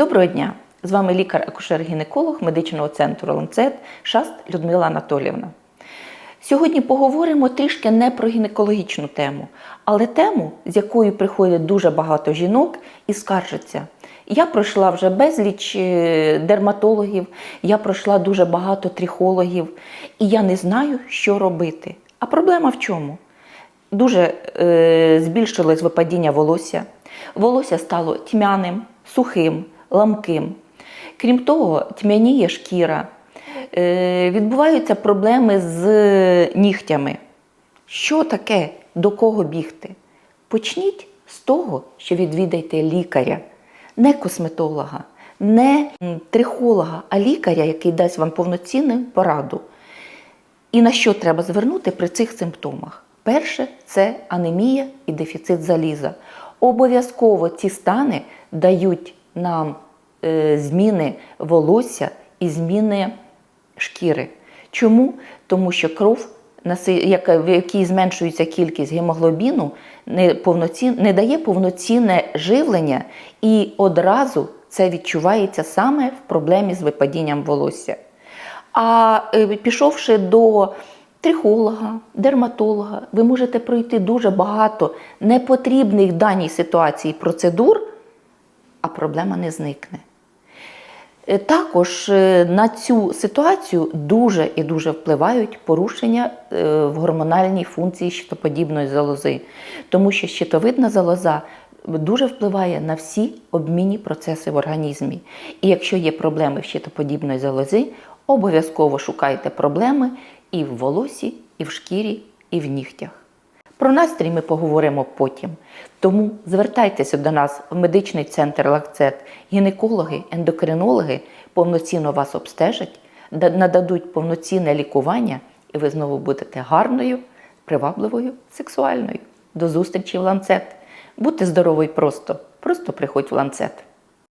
Доброго дня! З вами лікар-акушер-гінеколог медичного центру Ланцет Шаст Людмила Анатоліївна. Сьогодні поговоримо трішки не про гінекологічну тему, але тему, з якою приходить дуже багато жінок і скаржаться. Я пройшла вже безліч е, дерматологів, я пройшла дуже багато трихологів, і я не знаю, що робити. А проблема в чому? Дуже е, збільшилось випадіння волосся. Волосся стало тьмяним, сухим, ламким. Крім того, тьмяніє шкіра. Е, відбуваються проблеми з нігтями. Що таке? До кого бігти? Почніть з того, що відвідайте лікаря, не косметолога, не трихолога, а лікаря, який дасть вам повноцінну пораду. І на що треба звернути при цих симптомах? Перше це анемія і дефіцит заліза. Обов'язково ці стани дають нам е, зміни волосся і зміни шкіри. Чому? Тому що кров, в якій зменшується кількість гемоглобіну, не, дає повноцінне живлення, і одразу це відчувається саме в проблемі з випадінням волосся. А е, пішовши до трихолога, дерматолога, ви можете пройти дуже багато непотрібних в даній ситуації процедур, проблема не зникне. Е, Також е, на цю ситуацію дуже і дуже впливають порушення е, в гормональній функції щитоподібної залози, тому що щитовидна залоза дуже впливає на всі обмінні процеси в організмі. І якщо є проблеми в щитоподібної залози, обов'язково шукайте проблеми і в волосі, і в шкірі, і в нігтях. Про настрій ми поговоримо потім. Тому звертайтеся до нас в медичний центр Лакцет. Гінекологи, ендокринологи повноцінно вас обстежать, нададуть повноцінне лікування, і ви знову будете гарною, привабливою, сексуальною. До зустрічі в ланцет. Будьте здорові просто, просто приходь в ланцет.